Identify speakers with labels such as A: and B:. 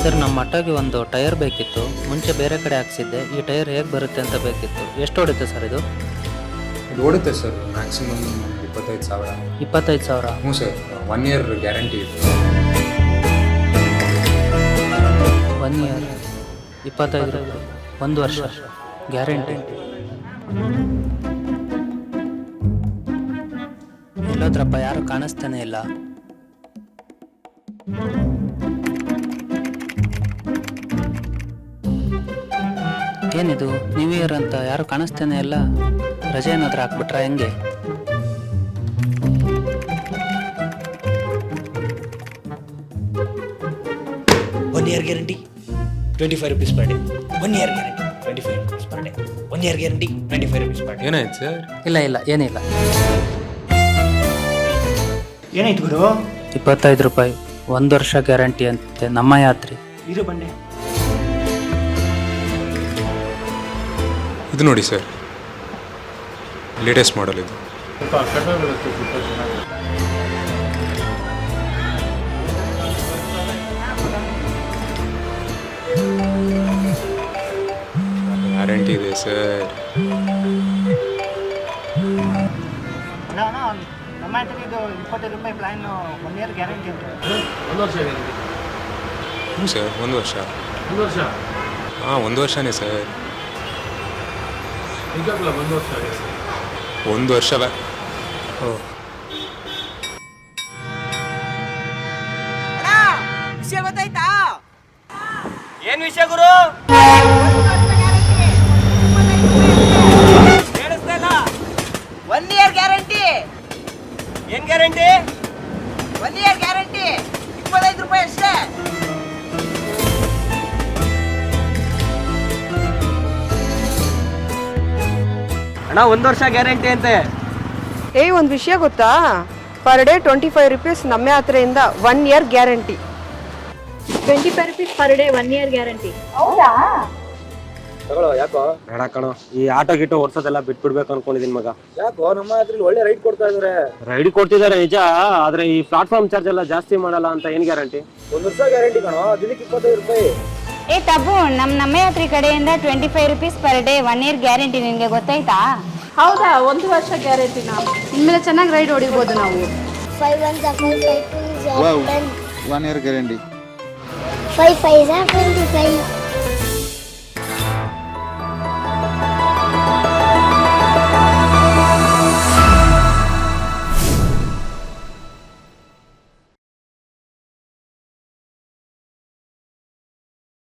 A: Sir ನಮ್ಮ ಮಟ್ಟಗೆ ಒಂದು ಟೈರ್ ಬೇಕಿತ್ತು. ಮುಂಚೆ ಬೇರೆ ಕಡೆ ಹಾಕ್ಸಿದ್ದೆ. ಈ ಟೈರ್ ಹೇಗೆ ಬರುತ್ತೆ ಅಂತ ಬೇಕಿತ್ತು. ಎಷ್ಟು ಹೊಡುತ್ತೆ ಸರ್ ಇದು?
B: ಇದು ಓಡುತ್ತೆ ಸರ್. ಮ್ಯಾಕ್ಸಿಮಮ್ ಇಪ್ಪತ್ತೈದು ಸಾವಿರ.
A: ಇಪ್ಪತ್ತೈದು ಸಾವಿರ?
B: ಹ್ಞೂ ಸರ್. ಒನ್ ಇಯರ್ ಗ್ಯಾರಂಟಿ ಇದೆ
A: ಒನ್ ಇಯರ್ ಇಪ್ಪತ್ತೈದು ಒಂದು ವರ್ಷ. ಗ್ಯಾರಂಟಿ ಎಲ್ಲೋದ್ರಪ್ಪ ಯಾರು ಕಾಣಿಸ್ತಾನೆ ಇಲ್ಲ. ಏನಿದು? ನ್ಯೂ ಇಯರ್ ಅಂತ ಯಾರು ಕಾಣಿಸ್ತಾನೆ ಇಲ್ಲ? ರಜೆ ಏನಾದ್ರೂ ಹಾಕ್ಬಿಟ್ರ ಹೆಂಗೆ?
C: One year guarantee twenty five rupees per day one year guarantee twenty five rupees per day one year guarantee twenty five rupees per day
B: ಏನಾಯ್ತು ಸರ್?
A: ಇಲ್ಲ ಇಲ್ಲ ಏನಿಲ್ಲ.
C: ಏನಾಯ್ತು ಗುರು?
A: ಇಪ್ಪತ್ತೈದು ರೂಪಾಯಿ. ಒಂದು ವರ್ಷ ಗ್ಯಾರಂಟಿ ಅಂತೆ ನಮ್ಮ ಯಾತ್ರಿ.
C: ಇರು ಬಂಡೆ
B: ಇದು ನೋಡಿ ಸರ್ ಲೇಟೆಸ್ಟ್ ಮಾಡಲ್ ಇದು. ಗ್ಯಾರಂಟಿ ಇದೆ ಸರ್.
C: ನಮ್ಮ ಹತ್ರ ಇದು ಇಪ್ಪತ್ತೈದು ರೂಪಾಯಿ ಪ್ಲ್ಯಾನ್ ಒನ್ ಇಯರ್ ಗ್ಯಾರಂಟಿ ಅಂತ
B: ಹ್ಞೂ ಸರ್ ಒಂದು ವರ್ಷ.
D: ಒಂದು ವರ್ಷ?
B: ಹಾಂ ಒಂದು ವರ್ಷನೇ ಸರ್.
D: ನಿಜವಾಗ್ಲ ಒಂದು ವರ್ಷ ಆಗಿದೆ
B: ಒಂದು ವರ್ಷ ಓ.
C: ವಿಷಯ ಗೊತ್ತಾಯ್ತಾ? ಏನು ವಿಷಯ ಗುರು? ಅಣ್ಣ ಒಂದು ವರ್ಷ ಗ್ಯಾರಂಟಿ ಅಂತೆ.
E: ಏಯ್ ಒಂದು ವಿಷಯ ಗೊತ್ತಾ? Per day twenty five rupees ನಮ್ಮ ಹತ್ರದಿಂದ one year guarantee.
F: Twenty five rupees per day one year guarantee.
G: ತಗೊಳ್ಳೋ ಯಾಕೋ? ಬೇಡ ಕಣೋ ಈ ಆಟೋ ಗಿಟೋ ಓಡ್ಸೋದೆಲ್ಲ ಬಿಟ್ಬಿಡ್ಬೇಕು ಅನ್ಕೊಂಡಿದ್ದೀನಿ ಮಗ.
C: ಯಾಕೋ ನಮ್ಮ ಹತ್ರ ಒಳ್ಳೆ ರೈಡ್ ಕೊಡ್ತಾ ಇದಾರೆ.
G: ರೈಡ್ ಕೊಡ್ತಿದ್ದಾರೆ ನಿಜ ಆದ್ರೆ ಈ ಪ್ಲಾಟ್ಫಾರ್ಮ್ ಚಾರ್ಜ್ ಎಲ್ಲ ಜಾಸ್ತಿ ಮಾಡಲ್ಲ ಅಂತ ಏನ್ ಗ್ಯಾರಂಟಿ?
C: ಒಂದು ವರ್ಷ ಗ್ಯಾರಂಟಿ ಕಣೋ ದಿನಕ್ಕೆ ಇಪ್ಪತ್ತೈದು ರೂಪಾಯಿ.
F: ಏ ತಬ್ಬು ನಮ್ಮ ನಮ್ಮ ಯಾತ್ರಿ ಕಡೆಯಿಂದ twenty five rupees per day one year guarantee ನಿನಗೆ ಗೊತ್ತಾಯ್ತಾ
E: ಹೌದಾ ಒಂದು ವರ್ಷ ಗ್ಯಾರಂಟಿ ಗ್ಯಾರಂಟಿನ ಇನ್ಮೇಲೆ ಚೆನ್ನಾಗಿ ರೈಡ್ ಹೊಡಿಬೋದು ನಾವು
H: five one year guarantee five twos are
I: Wow.
H: ten.
I: One year guarantee.